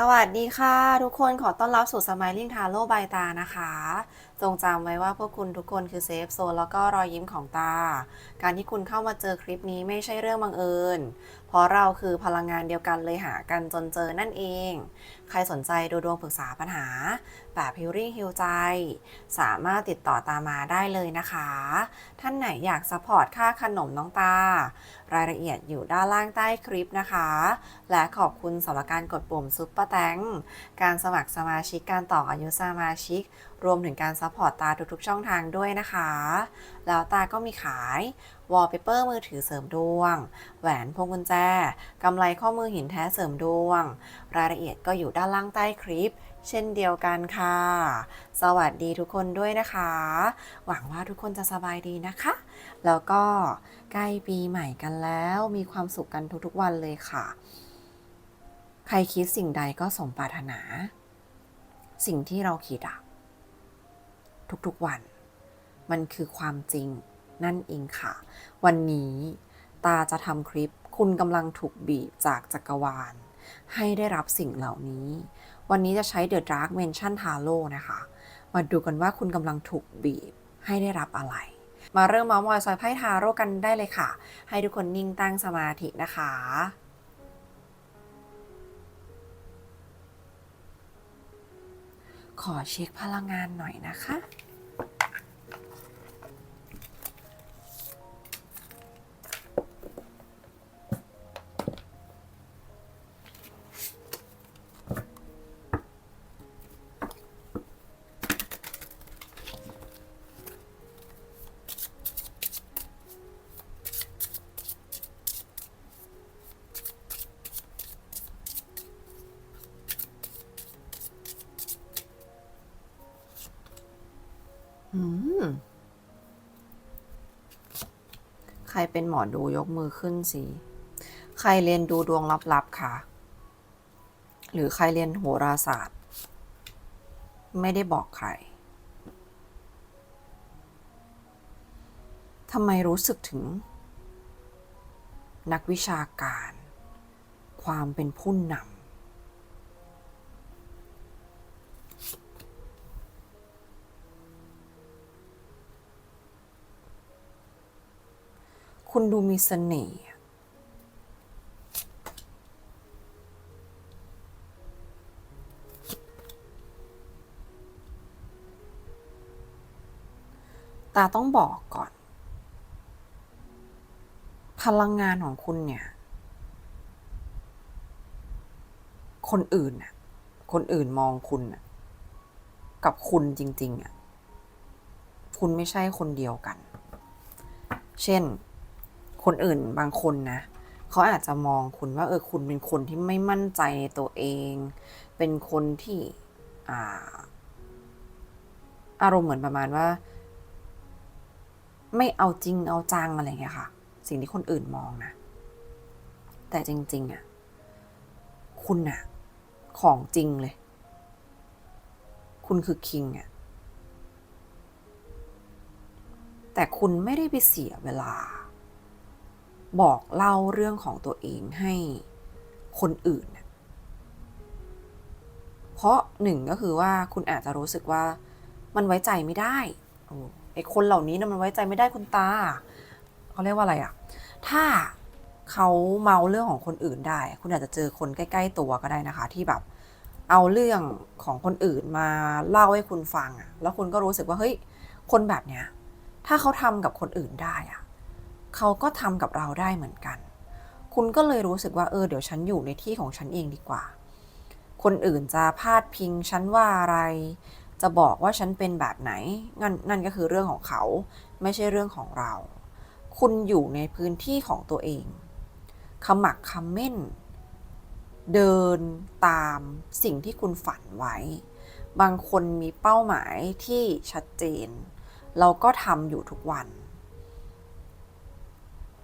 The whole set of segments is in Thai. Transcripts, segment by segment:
สวัสดีค่ะ ทุกคนขอต้อนรับสู่ Smiling Taro by ตานะคะ จงจำไว้ว่าพวกคุณทุกคนคือเซฟโซนแล้วก็รอยยิ้มของตา การที่คุณเข้ามาเจอคลิปนี้ไม่ใช่เรื่องบังเอิญ เพราะเราคือพลังงานเดียวกันเลยหากันจนเจอนั่นเอง ใครสนใจดูดวงปรึกษาปัญหา แบบฮิลลิ่งฮิลใจ สามารถติดต่อตามาได้เลยนะคะ ท่านไหนอยากซัพพอร์ตค่าขนมน้องตา รายละเอียดอยู่ด้านล่างใต้คลิปนะคะ และขอบคุณสำหรับการกดปุ่มซุปเปอร์แตงการสมัครสมาชิกการต่ออายุสมาชิกรวมถึงการซัพพอร์ตตาทุกๆช่องทางด้วยนะคะ แล้วตาก็มีขายวอลเปเปอร์มือถือเสริมดวง แหวนพวงกุญแจ กำไรข้อมือหินแท้เสริมดวง รายละเอียดก็อยู่ด้านล่างใต้คลิป เช่นเดียวกันค่ะ สวัสดีทุกคนด้วยนะคะ หวังว่าทุกคนจะสบายดีนะคะ แล้วก็ใกล้ปีใหม่กันแล้วมีความสุขกันทุกๆวันเลยค่ะ ใครคิดสิ่งใดก็สมปรารถนา สิ่งที่เราคิดอะ ทุกๆวัน มันคือความจริงนั่นเองค่ะ วันนี้ตาจะทำคลิปคุณกำลังถูกบีบจากจักรวาล ให้ได้รับสิ่งเหล่านี้ วันนี้จะใช้ The Dark Mansion Tarot นะคะ มาดูกันว่าคุณกำลังถูกบีบให้ได้รับอะไร มาเริ่มมาส์มอยซอยไพ่ทาโร่กันได้เลยค่ะ ให้ทุกคนนิ่งตั้งสมาธินะคะ ขอเช็คพลังงานหน่อยนะคะ รเป็นหมอดูยกมือขึ้นสิ ใครเรียนดูดวงลับๆคะหรือใครเรียนโหราศาสตร์ ไม่ได้บอกใครทำไมรู้สึกถึง นักวิชาการ ความเป็นผู้นำ คุณดูมีเสน่ห์ตาต้องบอกก่อน พลังงานของคุณเนี่ย คนอื่นน่ะ คนอื่นมองคุณน่ะ กับคุณจริง ๆ อะ คุณไม่ใช่คนเดียวกัน เช่น คนอื่นบางคนนะเขาอาจจะมองคุณว่าเออคุณเป็นคนที่ไม่มั่นใจในตัวเอง เป็นคนที่อ่าอารมณ์เหมือนประมาณว่า ไม่เอาจริงเอาจังอะไรเงี้ยค่ะ สิ่งที่คนอื่นมองนะ แต่จริง ๆอะคุณอะของจริงเลย คุณคือคิงอะแต่คุณไม่ได้ไปเสียเวลา บอกเล่าเรื่องของตัวเองให้คนอื่น เพราะหนึ่งก็คือว่าคุณอาจจะรู้สึกว่ามันไว้ใจไม่ได้โอ้คนเหล่านี้นะมันไว้ใจไม่ได้คุณตาเขาเรียกว่าอะไรอะถ้าเขาเมาเรื่องของคนอื่นได้ คุณอาจจะเจอคนใกล้ ๆ ตัวก็ได้นะคะ ที่แบบเอาเรื่องของคนอื่นมาเล่าให้คุณฟังอะแล้วคุณก็รู้สึกว่าเฮ้ยคนแบบเนี้ยถ้าเขาทำกับคนอื่นได้อะ เขาก็ทำกับเราได้เหมือนกัน คุณก็เลยรู้สึกว่าเออเดี๋ยวฉันอยู่ในที่ของฉันเองดีกว่า คนอื่นจะพาดพิงฉันว่าอะไร จะบอกว่าฉันเป็นแบบไหนนั่นนั่นก็คือเรื่องของเขา ไม่ใช่เรื่องของเรา คุณอยู่ในพื้นที่ของตัวเองขมักเขม้น เดินตามสิ่งที่คุณฝันไว้ บางคนมีเป้าหมายที่ชัดเจน เราก็ทำอยู่ทุกวัน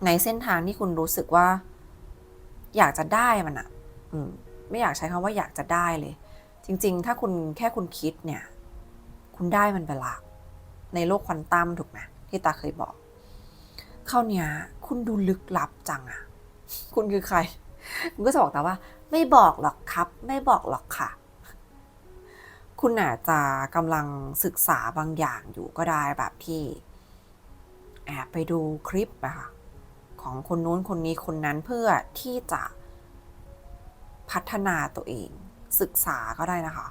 ในเส้นทางที่คุณรู้สึกว่า อยากจะได้มันอะอืม ไม่อยากใช้คำว่าอยากจะได้เลย จริง ๆ ถ้าคุณแค่คุณคิดเนี่ย คุณได้มันไปละในโลกควอนตัมถูกไหมที่ตาเคยบอก เข้าเนี้ยคุณดูลึกลับจังอะคุณคือใคร คุณก็จะบอกตาว่า ไม่บอกหรอกครับ ไม่บอกหรอกค่ะ คุณอาจจะกำลังศึกษาบางอย่างอยู่ก็ได้แบบที่ แอบไปดูคลิปอะค่ะ ของคนนู้นคนนี้คนนั้นเพื่อที่จะพัฒนาตัวเอง ศึกษาก็ได้นะคะ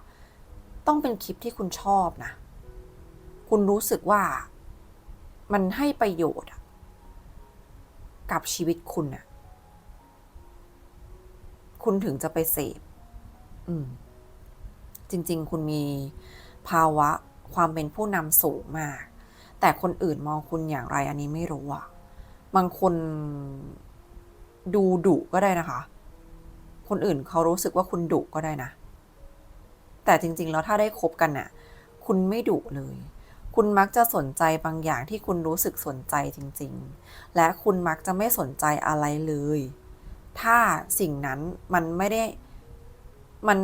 ต้องเป็นคลิปที่คุณชอบนะ คุณรู้สึกว่ามันให้ประโยชน์กับชีวิตคุณอะคุณถึงจะไปเสพจริง ๆ คุณมีภาวะความเป็นผู้นำสูงมาก แต่คนอื่นมองคุณอย่างไรอันนี้ไม่รู้อะ บางคนดูดุก็ได้นะคะ คนอื่นเขารู้สึกว่าคุณดุก็ได้นะ แต่จริง ๆ แล้วถ้าได้คบกันน่ะ คุณไม่ดุเลย คุณมักจะสนใจบางอย่างที่คุณรู้สึกสนใจจริง ๆ และคุณมักจะไม่สนใจอะไรเลย ถ้าสิ่งนั้นมันไม่ได้ มัน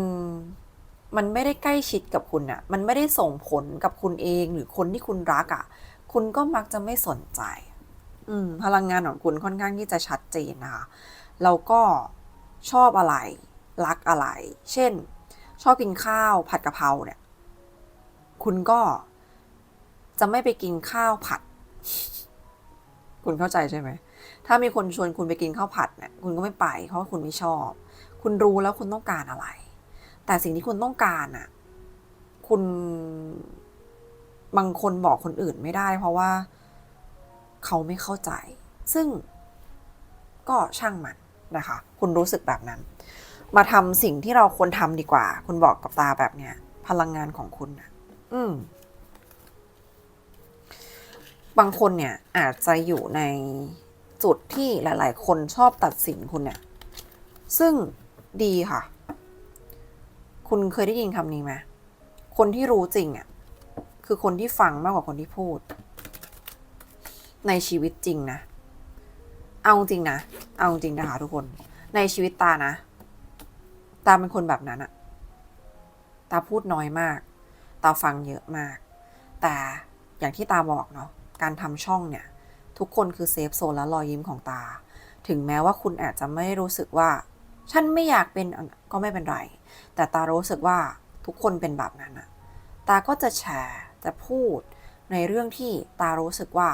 มันไม่ได้ใกล้ชิดกับคุณอะมันไม่ได้ส่งผลกับคุณเองหรือคนที่คุณรักอะคุณก็มักจะไม่สนใจ พลังงานของคุณค่อนข้างที่จะชัดเจนนะคะแล้วก็ชอบอะไร รักอะไร เช่น ชอบกินข้าวผัดกะเพราเนี่ย คุณก็จะไม่ไปกินข้าวผัด คุณเข้าใจใช่ไหม ถ้ามีคนชวนคุณไปกินข้าวผัดเนี่ย คุณก็ไม่ไป เพราะคุณไม่ชอบ คุณรู้แล้วคุณต้องการอะไร แต่สิ่งที่คุณต้องการอะคุณบางคนบอกคนอื่นไม่ได้ เพราะว่า เขาไม่เข้าใจ ซึ่งก็ช่างมันนะคะ คุณรู้สึกแบบนั้น มาทำสิ่งที่เราควรทำดีกว่า คุณบอกกับตาแบบเนี้ย พลังงานของคุณนะอืม บางคนเนี่ย อาจจะอยู่ในจุดที่หลาย ๆ คนชอบตัดสินคุณเนี่ยซึ่งดีค่ะ คุณเคยได้ยินคำนี้ไหมคนที่รู้จริงอะ คือคนที่ฟังมากกว่าคนที่พูด ในชีวิตจริงนะ เอาจริงนะ เอาจริงนะคะทุกคน ในชีวิตตานะ ตาเป็นคนแบบนั้นอะตาพูดน้อยมาก ตาฟังเยอะมาก แต่อย่างที่ตาบอกเนาะ การทำช่องเนี่ย ทุกคนคือเซฟโซนและรอยยิ้มของตา ถึงแม้ว่าคุณอาจจะไม่รู้สึกว่า ฉันไม่อยากเป็นก็ไม่เป็นไร แต่ตารู้สึกว่าทุกคนเป็นแบบนั้นอะตาก็จะแชร์ จะพูดในเรื่องที่ตารู้สึกว่า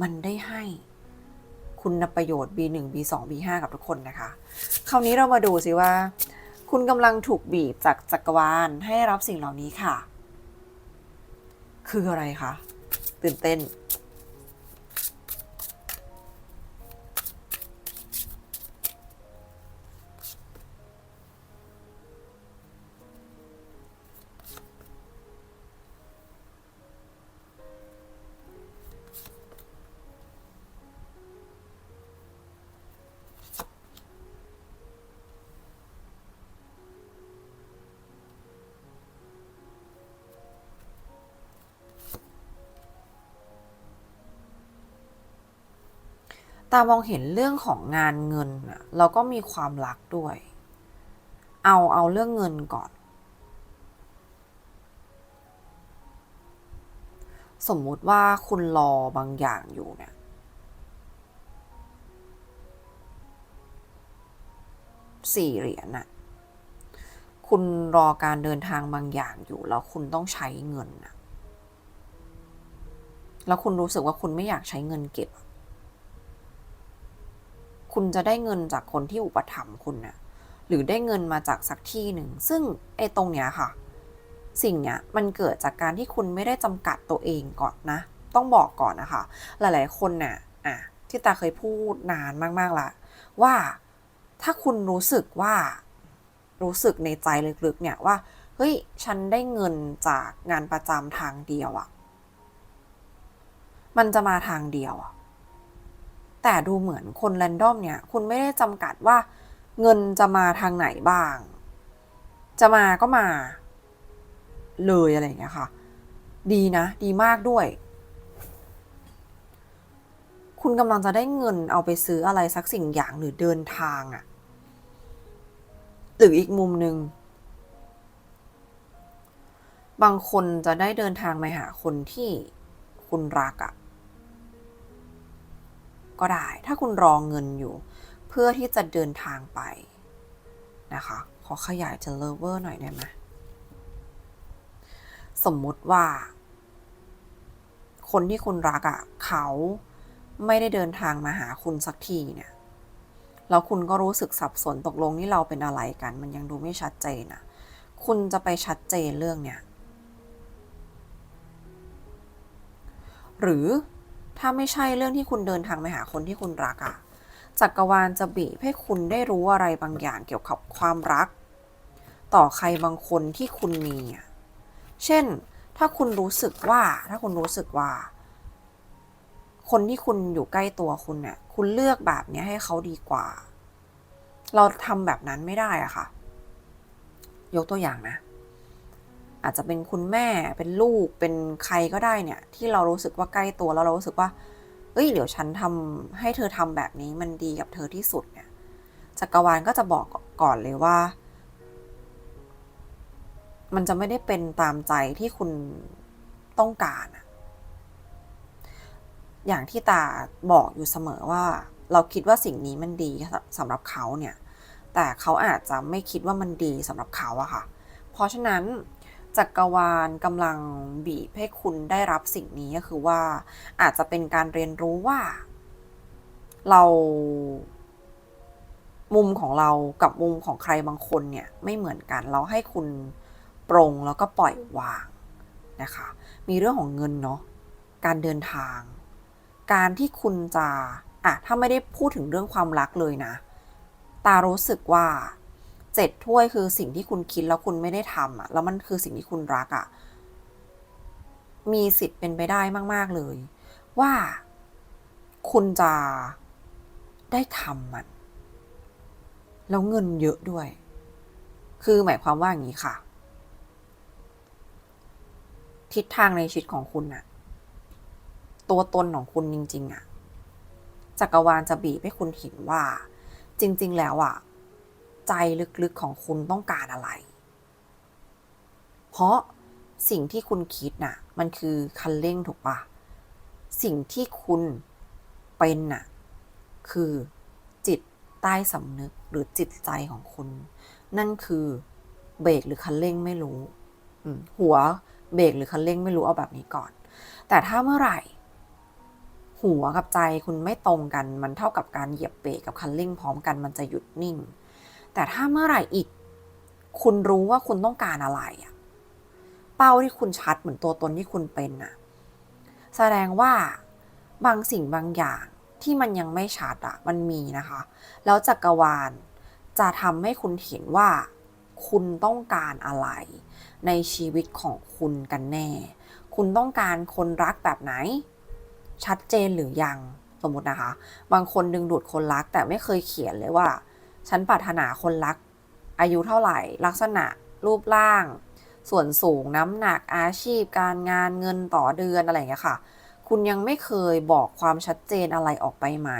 มันได้ให้คุณประโยชน์ B1 B2 B5 กับทุกคนนะคะ คราวนี้เรามาดูสิว่า คุณกำลังถูกบีบจากจักรวาลให้รับสิ่งเหล่านี้ค่ะ คืออะไรคะ ตื่นเต้น ตามองเห็นเรื่องของงานเงินอะแล้วก็มีความรักด้วย เอาเอาเรื่องเงินก่อน สมมุติว่าคุณรอบางอย่างอยู่เนี่ยสี่เหรียญน่ะคุณรอการเดินทางบางอย่างอยู่แล้วคุณต้องใช้เงินน่ะแล้วคุณรู้สึกว่าคุณไม่อยากใช้เงินเก็บ คุณจะได้เงินจากคนที่อุปถัมภ์คุณนะหรือได้เงินมาจากสักที่หนึ่ง ซึ่งไอ้ตรงเนี้ยค่ะ สิ่งเนี้ยมันเกิดจากการที่คุณไม่ได้จำกัดตัวเองก่อนนะ ต้องบอกก่อนนะคะ หลายๆ คนน่ะอะที่ตาเคยพูดนานมากๆละว่าถ้าคุณรู้สึกว่ารู้สึกในใจลึกๆเนี่ยว่าเฮ้ยฉันได้เงินจากงานประจำทางเดียวอะมันจะมาทางเดียวอะ แต่ดูเหมือนคนแรนดอมเนี่ย คุณไม่ได้จำกัดว่าเงินจะมาทางไหนบ้าง จะมาก็มา เลยอะไรอย่างเงี้ยค่ะ ดีนะ ดีมากด้วย คุณกำลังจะได้เงินเอาไปซื้ออะไรสักสิ่งอย่างหรือเดินทางอะหรืออีกมุมหนึ่งบางคนจะได้เดินทางไปหาคนที่คุณรักอะ ก็ได้ ถ้าคุณรอเงินอยู่ เพื่อที่จะเดินทางไปนะคะ ขอขยายจะเลเวอร์หน่อยได้ไหมสมมุติว่า คนที่คุณรักอะ่ะ เขาไม่ได้เดินทางมาหาคุณสักทีเนี่ยแล้วคุณก็รู้สึกสับสนตกลงนี่เราเป็นอะไรกัน มันยังดูไม่ชัดเจนอะคุณจะไปชัดเจนเรื่องเนี้ยหรือ ถ้าไม่ใช่เรื่องที่คุณเดินทางไปหาคนที่คุณรักอะจักรวาลจะบีบให้คุณได้รู้อะไรบางอย่างเกี่ยวกับความรัก ต่อใครบางคนที่คุณมีอะเช่น ถ้าคุณรู้สึกว่า ถ้าคุณรู้สึกว่า คนที่คุณอยู่ใกล้ตัวคุณเนี่ยคุณเลือกแบบเนี้ยให้เขาดีกว่า เราทำแบบนั้นไม่ได้อะค่ะ ยกตัวอย่างนะ อาจจะเป็นคุณแม่เป็นลูกเป็นใครก็ได้เนี่ย ที่เรารู้สึกว่าใกล้ตัวแล้วเรารู้สึกว่า เอ้ยเดี๋ยวฉันทำให้เธอทำแบบนี้มันดีกับเธอที่สุดเนี่ยจักรวาลก็จะบอกก่อนเลยว่า มันจะไม่ได้เป็นตามใจที่คุณต้องการอย่างที่ตาบอกอยู่เสมอว่า เราคิดว่าสิ่งนี้มันดีสำหรับเขาเนี่ย แต่เขาอาจจะไม่คิดว่ามันดีสำหรับเขาอะค่ะ เพราะฉะนั้น จักรวาลกำลังบีบให้คุณได้รับสิ่งนี้ก็คือว่า อาจจะเป็นการเรียนรู้ว่า เรา มุมของเรากับมุมของใครบางคนเนี่ย ไม่เหมือนกันเราให้คุณปรงแล้วก็ปล่อยวางนะคะ มีเรื่องของเงินเนาะการเดินทาง การที่คุณจะอะถ้าไม่ได้พูดถึงเรื่องความรักเลยนะ ตารู้สึกว่า เจ็ดถ้วยคือสิ่งที่คุณคิดแล้วคุณไม่ได้ทำอะแล้วมันคือสิ่งที่คุณรักอะมีสิทธิ์เป็นไปได้มาก ๆ เลย ว่าคุณจะได้ทำมัน แล้วเงินเยอะด้วย คือหมายความว่าอย่างนี้ค่ะ ทิศทางในชีวิตของคุณน่ะตัวตนของคุณจริง ๆอะจักรวาลจะบีบให้คุณเห็นว่า จริง ๆ แล้วอะ ใจลึกๆของคุณต้องการอะไร เพราะสิ่งที่คุณคิดน่ะ มันคือคันเร่งถูกปะสิ่งที่คุณเป็นน่ะ คือจิตใต้สำนึกหรือจิตใจของคุณ นั่นคือเบรกหรือคันเร่งไม่รู้หัวเบรกหรือคันเร่งไม่รู้เอาแบบนี้ก่อน แต่ถ้าเมื่อไหร่ หัวกับใจคุณไม่ตรงกัน มันเท่ากับการเหยียบเบรกกับคันเร่งพร้อมกันมันจะหยุดนิ่ง แต่ถ้าเมื่อไหร่อีก คุณรู้ว่าคุณต้องการอะไรอะเป้าที่คุณชัดเหมือนตัวตนที่คุณเป็นอะแสดงว่าบางสิ่งบางอย่างที่มันยังไม่ชัดอะมันมีนะคะ แล้วจักรวาลจะทำให้คุณเห็นว่าคุณต้องการอะไร ในชีวิตของคุณกันแน่ คุณต้องการคนรักแบบไหน ชัดเจนหรือยังสมมตินะคะ บางคนดึงดูดคนรักแต่ไม่เคยเขียนเลยว่า ฉันปรารถนาคนรัก อายุเท่าไหร่ ลักษณะ รูปร่าง ส่วนสูงน้ำหนักอาชีพ การงานเงินต่อเดือนอะไรอย่างเงี้ยค่ะ คุณยังไม่เคยบอกความชัดเจนอะไรออกไปไหม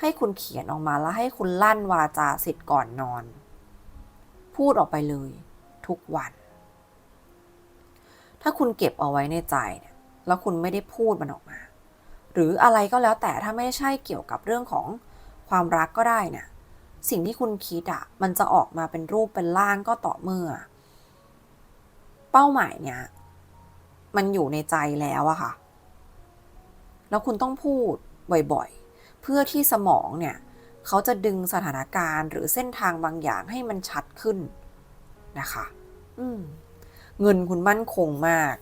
ให้คุณเขียนออกมาแล้วให้คุณลั่นวาจาสิทธิ์ก่อนนอน พูดออกไปเลย ทุกวัน ถ้าคุณเก็บเอาไว้ในใจเนี่ยแล้วคุณไม่ได้พูดมันออกมา หรืออะไรก็แล้วแต่ถ้าไม่ใช่เกี่ยวกับเรื่องของความรักก็ได้เนี่ย สิ่งที่คุณคิดอะมันจะออกมาเป็นรูปเป็นร่างก็ต่อเมื่อ เป้าหมายเนี่ย มันอยู่ในใจแล้วอะค่ะ แล้วคุณต้องพูดบ่อยๆ เพื่อที่สมองเนี่ย เขาจะดึงสถานการณ์หรือเส้นทางบางอย่างให้มันชัดขึ้นนะคะ อืม เงินคุณมั่นคงมาก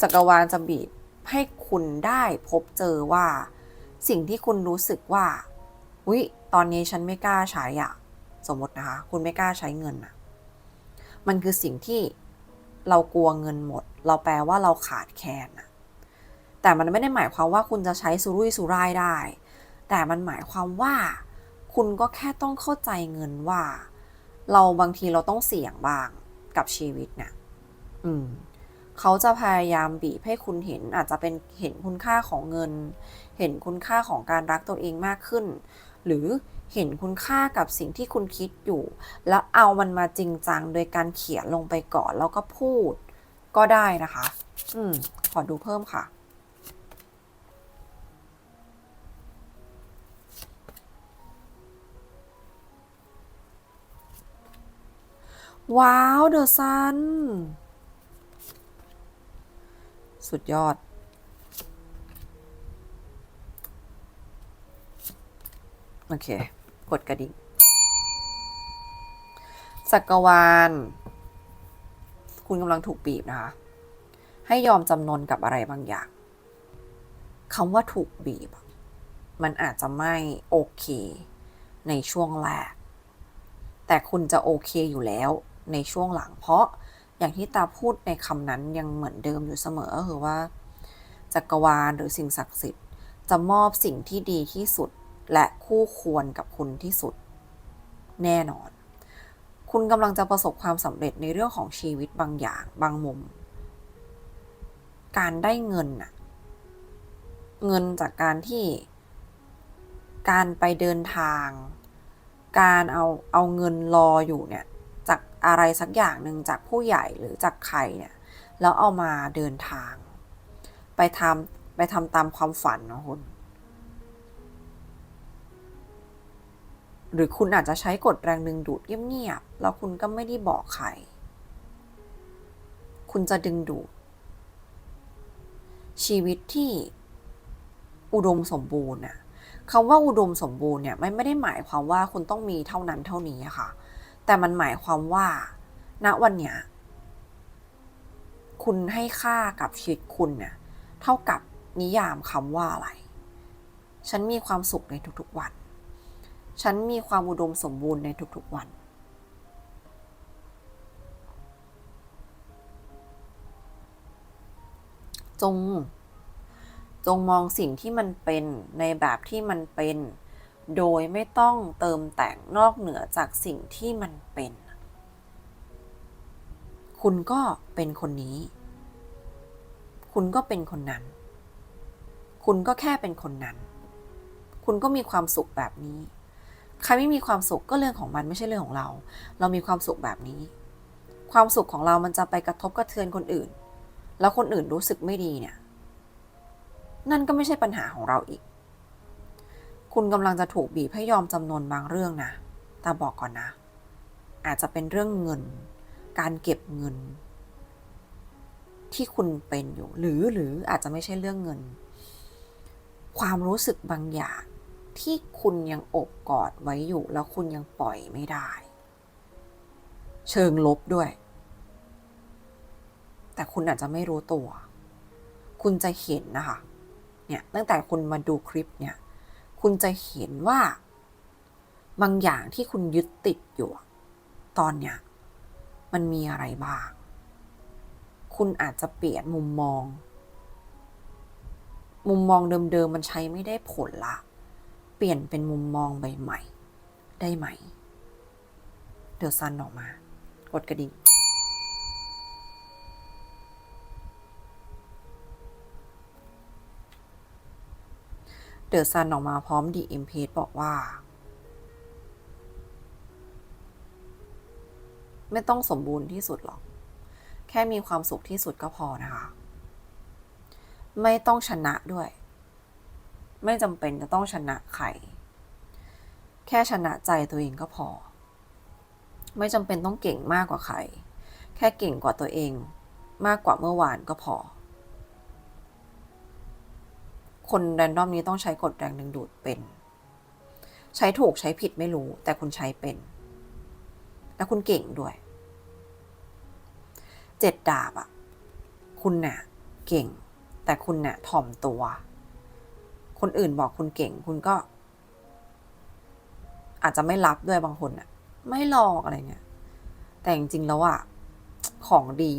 จักรวาลจะบีบให้คุณได้พบเจอว่า สิ่งที่คุณรู้สึกว่าอุ้ย ตอนนี้ฉันไม่กล้าใช้อะสมมตินะคะ คุณไม่กล้าใช้เงินอะมันคือสิ่งที่เรากลัวเงินหมด เราแปลว่าเราขาดแคลนอะแต่มันไม่ได้หมายความว่าคุณจะใช้สุรุ่ยสุร่ายได้ แต่มันหมายความว่า คุณก็แค่ต้องเข้าใจเงินว่า เราบางทีเราต้องเสี่ยงบ้างกับชีวิตเนะี่ยอืมเขาจะพยายามบีบให้คุณเห็นอาจจะเป็นเห็นคุณค่าของเงิน เห็นคุณค่าของการรักตัวเองมากขึ้น หรือเห็นคุณค่ากับสิ่งที่คุณคิดอยู่ แล้วเอามันมาจริงจังโดยการเขียนลงไปก่อน แล้วก็พูดก็ได้นะคะ อืม ขอดูเพิ่มค่ะว้าวเดอะซัน สุดยอด โอเค กดกระดิ่ง จักรวาล คุณกำลังถูกบีบนะคะ ให้ยอมจำนนกับอะไรบางอย่างคำว่าถูกบีบ มันอาจจะไม่โอเค ในช่วงแรก แต่คุณจะโอเคอยู่แล้วในช่วงหลัง เพราะอย่างที่ตาพูดในคำนั้นยังเหมือนเดิมอยู่เสมอก็คือว่า จักรวาลหรือสิ่งศักดิ์สิทธิ์จะมอบสิ่งที่ดีที่สุด และคู่ควรกับคุณที่สุด แน่นอน คุณกำลังจะประสบความสำเร็จในเรื่องของชีวิตบางอย่างบางมุม การได้เงินน่ะ เงินจากการที่การไปเดินทาง การเอาเอาเงินรออยู่เนี่ย จากอะไรสักอย่างหนึ่งจากผู้ใหญ่หรือจากใครเนี่ย แล้วเอามาเดินทาง ไปทำไปทำตามความฝันนะคุณ หรือคุณอาจจะใช้กฎแรงดึงดูดเงียบๆแล้วคุณก็ไม่ได้บอกใคร คุณจะดึงดูด ชีวิตที่อุดมสมบูรณ์น่ะคำว่าอุดมสมบูรณ์เนี่ยไม่ไม่ได้หมายความว่าคุณต้องมีเท่านั้นเท่านี้ค่ะ แต่มันหมายความว่า ณวันเนี้ยคุณให้ค่ากับชีวิตคุณเนี่ยเท่ากับนิยามคำว่าอะไร ฉันมีความสุขในทุกๆวัน ฉันมีความอุดมสมบูรณ์ในทุกๆวัน จง จงมองสิ่งที่มันเป็นในแบบที่มันเป็น โดยไม่ต้องเติมแต่งนอกเหนือจากสิ่งที่มันเป็น คุณก็เป็นคนนี้ คุณก็เป็นคนนั้น คุณก็แค่เป็นคนนั้น คุณก็มีความสุขแบบนี้ ใครไม่มีความสุขก็เรื่องของมันไม่ใช่เรื่องของเรา เรามีความสุขแบบนี้ ความสุขของเรามันจะไปกระทบกระเทือนคนอื่น แล้วคนอื่นรู้สึกไม่ดีเนี่ย นั่นก็ไม่ใช่ปัญหาของเราอีก คุณกำลังจะถูกบีบให้ยอมจำนวนบางเรื่องนะ แต่บอกก่อนนะ อาจจะเป็นเรื่องเงิน การเก็บเงิน ที่คุณเป็นอยู่ หรือหรืออาจจะไม่ใช่เรื่องเงิน ความรู้สึกบางอย่าง ที่คุณยังอบกอดไว้อยู่แล้วคุณยังปล่อยไม่ได้ เชิงลบด้วย แต่คุณอาจจะไม่รู้ตัว คุณจะเห็นนะคะ เนี่ยตั้งแต่คุณมาดูคลิปเนี่ย คุณจะเห็นว่า บางอย่างที่คุณยึดติดอยู่ ตอนเนี้ยมันมีอะไรบ้าง คุณอาจจะเปลี่ยนมุมมอง มุมมองเดิมๆมันใช้ไม่ได้ผลละ ปลี่ยนเป็นมุมมองใบใหม่ได้ไหม เดี๋ยวซันออกมา กดกระดิ่ง เดอะซันออกมาพร้อมดีเอ็มเพบอกว่า ไม่ต้องสมบูรณ์ที่สุดหรอก แค่มีความสุขที่สุดก็พอนะคะ ไม่ต้องชนะด้วย ไม่จำเป็นจะต้องชนะใคร แค่ชนะใจตัวเองก็พอ ไม่จำเป็นต้องเก่งมากกว่าใคร แค่เก่งกว่าตัวเองมากกว่าเมื่อวานก็พอ คนแรนดอมนี้ต้องใช้กฎแรงดึงดูดเป็น ใช้ถูกใช้ผิดไม่รู้ แต่คุณใช้เป็น และคุณเก่งด้วย เจ็ดดาบอะคุณน่ะ เก่ง แต่คุณน่ะถ่อมตัว คนอื่นบอกคุณเก่งคุณก็ อาจจะไม่รับด้วยบางคนน่ะไม่หลอกอะไรเงี้ย แต่จริงๆแล้วอะของดี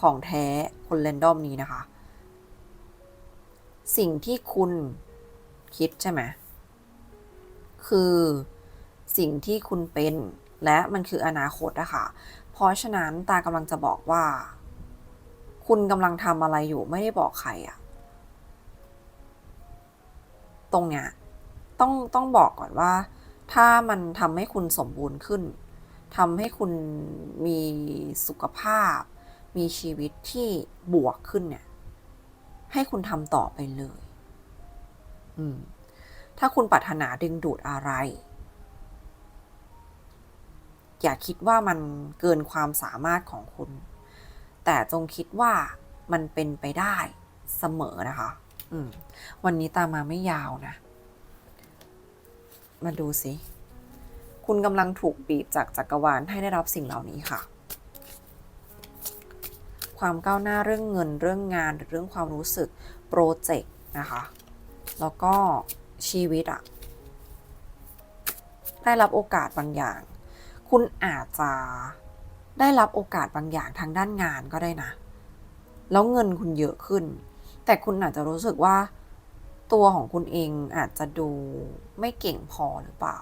ของแท้คนแรนดอมนี้นะคะ สิ่งที่คุณคิดใช่ไหมคือสิ่งที่คุณเป็นและมันคืออนาคตอะค่ะ เพราะฉะนั้นตากำลังจะบอกว่า คุณกำลังทำอะไรอยู่ไม่ได้บอกใครอะ ตรงเนี้ยต้องต้องบอกก่อนว่า ถ้ามันทำให้คุณสมบูรณ์ขึ้นทำให้คุณมีสุขภาพ มีชีวิตที่บวกขึ้นเนี่ย ให้คุณทำต่อไปเลย อืม ถ้าคุณปรารถนาดึงดูดอะไร อย่าคิดว่ามันเกินความสามารถของคุณ แต่จงคิดว่ามันเป็นไปได้เสมอนะคะ วันนี้ตามมาไม่ยาวนะ มาดูสิ คุณกำลังถูกบีบจากจักรวาลให้ได้รับสิ่งเหล่านี้ค่ะ ความก้าวหน้าเรื่องเงินเรื่องงานหรือเรื่องความรู้สึกโปรเจกต์นะคะ แล้วก็ชีวิตอะได้รับโอกาสบางอย่าง คุณอาจจะได้รับโอกาสบางอย่างทางด้านงานก็ได้นะ แล้วเงินคุณเยอะขึ้น แต่คุณอาจจะรู้สึกว่า ตัวของคุณเองอาจจะดูไม่เก่งพอหรือเปล่า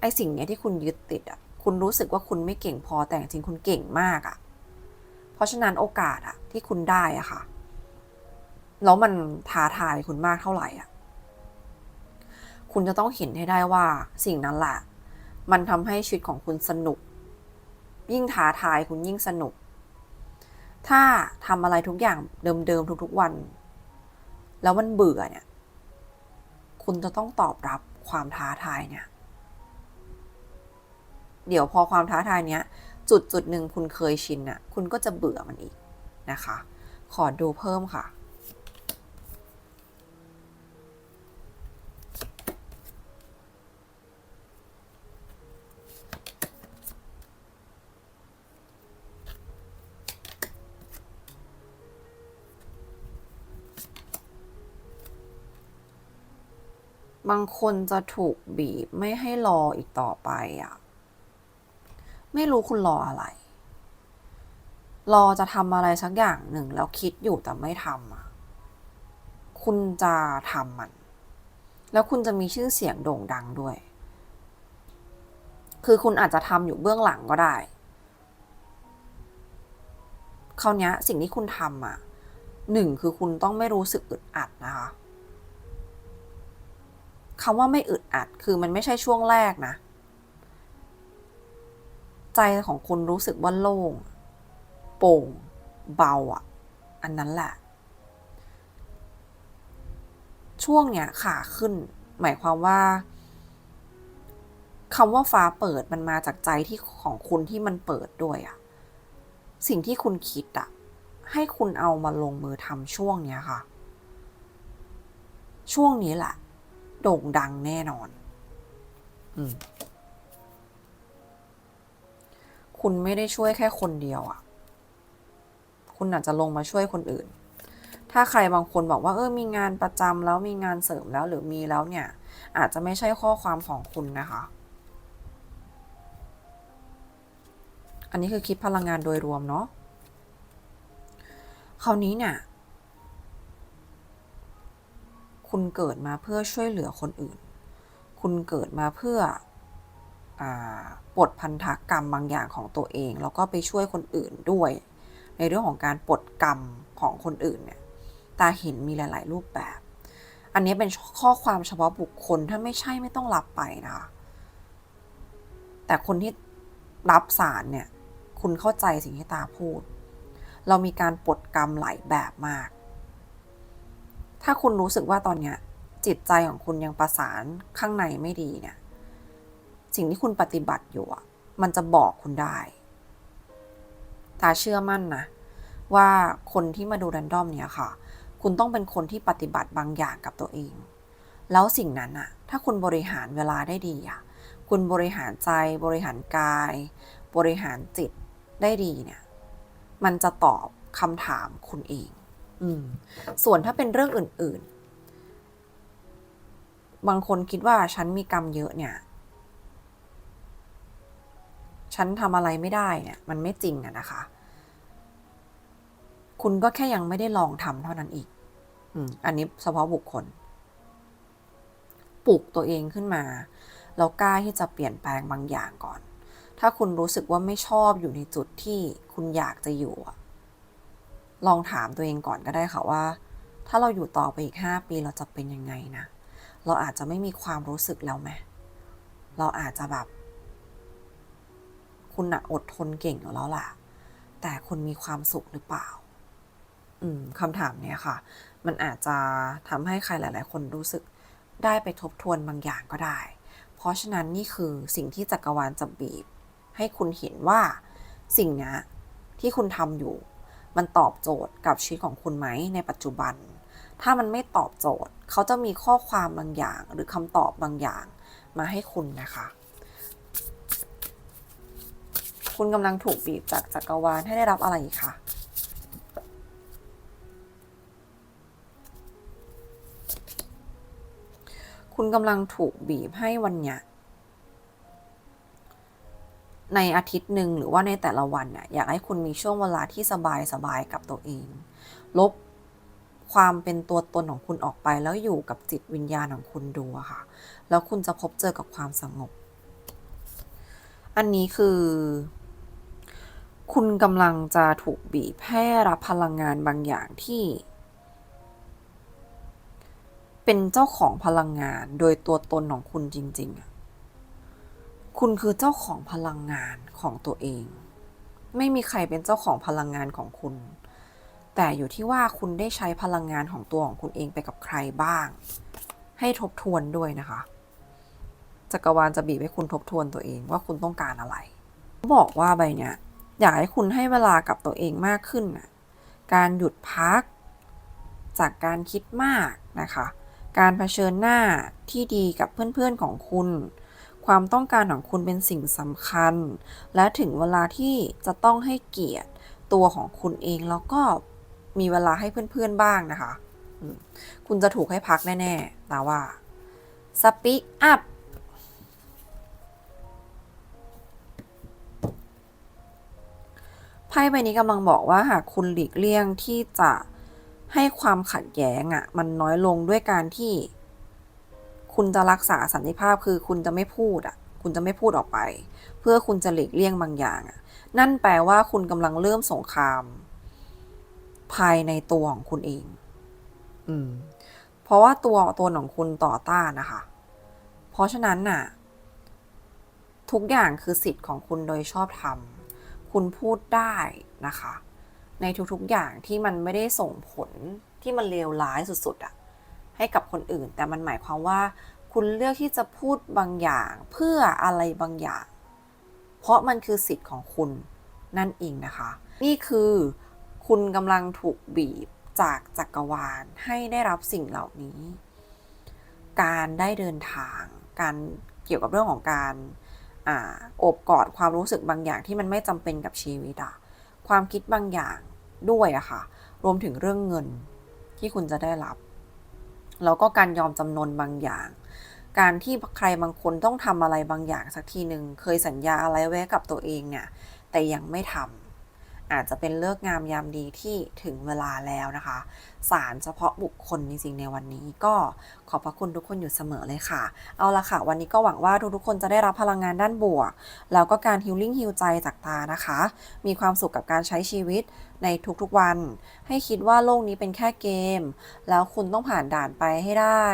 ไอสิ่งเนี้ยที่คุณยึดติดอะ คุณรู้สึกว่าคุณไม่เก่งพอแต่จริงๆคุณเก่งมากอะ เพราะฉะนั้นโอกาสอะ ที่คุณได้อะค่ะ แล้วมันท้าทายคุณมากเท่าไหร่อะ คุณจะต้องเห็นให้ได้ว่าสิ่งนั้นแหละ มันทำให้ชีวิตของคุณสนุก ยิ่งท้าทายคุณยิ่งสนุก ถ้าทำอะไรทุกอย่างเดิมๆทุกๆวัน แล้วมันเบื่อเนี่ย คุณจะต้องตอบรับความท้าทายเนี่ย เดี๋ยวพอความท้าทายเนี้ย จุดจุดหนึ่งคุณเคยชินอะคุณก็จะเบื่อมันอีกนะคะ ขอดูเพิ่มค่ะ บางคนจะถูกบีบไม่ให้รออีกต่อไปอะไม่รู้คุณรออะไร รอจะทำอะไรสักอย่างหนึ่งแล้วคิดอยู่แต่ไม่ทำอะคุณจะทำมัน แล้วคุณจะมีชื่อเสียงโด่งดังด้วย คือคุณอาจจะทำอยู่เบื้องหลังก็ได้คราวนี้สิ่งที่คุณทำอะหนึ่งคือคุณต้องไม่รู้สึกอึดอัดนะคะ คำว่าไม่อึดอัด คือมันไม่ใช่ช่วงแรกนะ ใจของคุณรู้สึกว่าโล่ง โปร่ง เบาอะอันนั้นแหละ ช่วงเนี้ยขาขึ้น หมายความว่าคำว่าฟ้าเปิดมันมาจากใจที่ของคุณที่มันเปิดด้วยอะสิ่งที่คุณคิดอะให้คุณเอามาลงมือทำช่วงเนี้ยค่ะ ช่วงนี้แหละ โด่งดังแน่นอนอคุณไม่ได้ช่วยแค่คนเดียวอะ คุณอาจจะลงมาช่วยคนอื่น ถ้าใครบางคนบอกว่า เออมีงานประจำแล้วมีงานเสริมแล้วหรือมีแล้วเนี่ย อาจจะไม่ใช่ข้อความของคุณนะคะ อันนี้คือคิดพลังงานโดยรวมเนาะคราวนี้เนี่ย คุณเกิดมาเพื่อช่วยเหลือคนอื่น คุณเกิดมาเพื่ออปลดพันธกรรมบางอย่างของตัวเอง แล้วก็ไปช่วยคนอื่นด้วย ในเรื่องของการปลดกรรมของคนอื่นเนี่ยตาเห็นมีหลาย ๆ รูปแบบ อันนี้เป็นข้อความเฉพาะบุคคลถ้าไม่ใช่ไม่ต้องรับไปนะคะแต่คนที่รับสารเนี่ย คุณเข้าใจสิ่งที่ตาพูด เรามีการปลดกรรมหลายแบบมาก ถ้าคุณรู้สึกว่าตอนเนี้ย จิตใจของคุณยังประสานข้างในไม่ดีเนี่ย สิ่งที่คุณปฏิบัติอยู่อะมันจะบอกคุณได้ตาเชื่อมั่นนะว่าคนที่มาดูแรนดอมเนี่ยค่ะ คุณต้องเป็นคนที่ปฏิบัติบางอย่างกับตัวเอง แล้วสิ่งนั้นอะถ้าคุณบริหารเวลาได้ดีอะคุณบริหารใจบริหารกาย บริหารจิตได้ดีเนี่ย มันจะตอบคำถามคุณเอง ส่วนถ้าเป็นเรื่องอื่น ๆ บางคนคิดว่าฉันมีกรรมเยอะเนี่ย ฉันทำอะไรไม่ได้เนี่ย มันไม่จริงอะนะคะ คุณก็แค่ยังไม่ได้ลองทำเท่านั้นอีกอืมอันนี้เฉพาะบุคคล ปลุกตัวเองขึ้นมา แล้วกล้าที่จะเปลี่ยนแปลงบางอย่างก่อน ถ้าคุณรู้สึกว่าไม่ชอบอยู่ในจุดที่คุณอยากจะอยู่อะ ลองถามตัวเองก่อนก็ได้ค่ะว่า ถ้าเราอยู่ต่อไปอีกห้าปีเราจะเป็นยังไงนะ เราอาจจะไม่มีความรู้สึกแล้วไหมเราอาจจะแบบ คุณอะอดทนเก่งอยู่แล้วล่ะ แต่คุณมีความสุขหรือเปล่า อืมคำถามเนี้ยค่ะ มันอาจจะทำให้ใครหลาย ๆ คนรู้สึกได้ไปทบทวนบางอย่างก็ได้ เพราะฉะนั้นนี่คือสิ่งที่จักรวาลจะบีบ ให้คุณเห็นว่าสิ่งนี้ที่คุณทำอยู่ มันตอบโจทย์กับชีวิตของคุณไหมในปัจจุบัน ถ้ามันไม่ตอบโจทย์ เขาจะมีข้อความบางอย่างหรือคำตอบบางอย่างมาให้คุณนะคะ คุณกำลังถูกบีบจากจักรวาลให้ได้รับอะไรคะคุณกำลังถูกบีบให้วันเนี้ย ในอาทิตย์หนึ่งหรือว่าในแต่ละวันเนี่ยอยากให้คุณมีช่วงเวลาที่สบายสบายๆกับตัวเอง ลบความเป็นตัวตนของคุณออกไป แล้วอยู่กับจิตวิญญาณของคุณดูค่ะ แล้วคุณจะพบเจอกับความสงบ อันนี้คือ คุณกำลังจะถูกบีบให้รับพลังงานบางอย่างที่ เป็นเจ้าของพลังงานโดยตัวตนของคุณจริงๆอะ คุณคือเจ้าของพลังงานของตัวเอง ไม่มีใครเป็นเจ้าของพลังงานของคุณ แต่อยู่ที่ว่าคุณได้ใช้พลังงานของตัวของคุณเองไปกับใครบ้าง ให้ทบทวนด้วยนะคะ จักรวาลจะบีบให้คุณทบทวนตัวเองว่าคุณต้องการอะไร บอกว่าใบเนี้ยอยากให้คุณให้เวลากับตัวเองมากขึ้นน่ะการหยุดพัก จากการคิดมากนะคะ การเผชิญหน้าที่ดีกับเพื่อนๆของคุณ ความต้องการของคุณเป็นสิ่งสำคัญ และถึงเวลาที่จะต้องให้เกียรติตัวของคุณเองแล้วก็มีเวลาให้เพื่อนๆบ้างนะคะ คุณจะถูกให้พักแน่ๆแต่ว่า speak up ไพ่ใบนี้กำลังบอกว่าหากคุณหลีกเลี่ยงที่จะให้ความขัดแย้งอะ่ะ มันน้อยลงด้วยการที่ คุณจะรักษาสันติภาพคือคุณจะไม่พูดอะ่ะ คุณจะไม่พูดออกไป เพื่อคุณจะหลีกเลี่ยงบางอย่างอะ่ะ นั่นแปลว่าคุณกำลังเริ่มสงคราม ภายในตัวของคุณเอง อืม เพราะว่าตัวตัวของคุณต่อต้านนะคะ เพราะฉะนั้นน่ะ ทุกอย่างคือสิทธิ์ของคุณโดยชอบธรรมคุณพูดได้นะคะ ในทุกๆอย่างที่มันไม่ได้ส่งผลที่มันเลวร้ายสุดๆอะ ให้กับคนอื่น แต่มันหมายความว่า คุณเลือกที่จะพูดบางอย่างเพื่ออะไรบางอย่าง เพราะมันคือสิทธิ์ของคุณนั่นเองนะคะ นี่คือคุณกำลังถูกบีบจากจักรวาลให้ได้รับสิ่งเหล่านี้ การได้เดินทาง การเกี่ยวกับเรื่องของการอ่าโอบกอดความรู้สึกบางอย่างที่มันไม่จำเป็นกับชีวิตอะความคิดบางอย่างด้วยอะค่ะ รวมถึงเรื่องเงินที่คุณจะได้รับ แล้วก็การยอมจำนนบางอย่าง การที่ใครบางคนต้องทำอะไรบางอย่างสักทีหนึ่งเคยสัญญาอะไรไว้กับตัวเองเนี่ยแต่ยังไม่ทำ อาจจะเป็นเลิกงามยามดีที่ถึงเวลาแล้วนะคะสารเฉพาะบุคคลจริงๆในวันนี้ก็ขอบพระคุณทุกคนอยู่เสมอเลยค่ะ เอาละค่ะ วันนี้ก็หวังว่าทุกๆคนจะได้รับพลังงานด้านบวก แล้วก็การฮิลลิ่งฮิลใจจากตานะคะ มีความสุขกับการใช้ชีวิตในทุกๆวัน ให้คิดว่าโลกนี้เป็นแค่เกม แล้วคุณต้องผ่านด่านไปให้ได้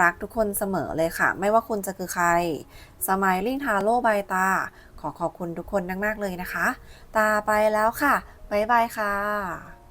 รักทุกคนเสมอเลยค่ะ ไม่ว่าคุณจะคือใครสมายลิงทาโร่ใบตา ขอขอบคุณทุกคนมากๆเลยนะคะ ตาไปแล้วค่ะ บ๊ายบายค่ะ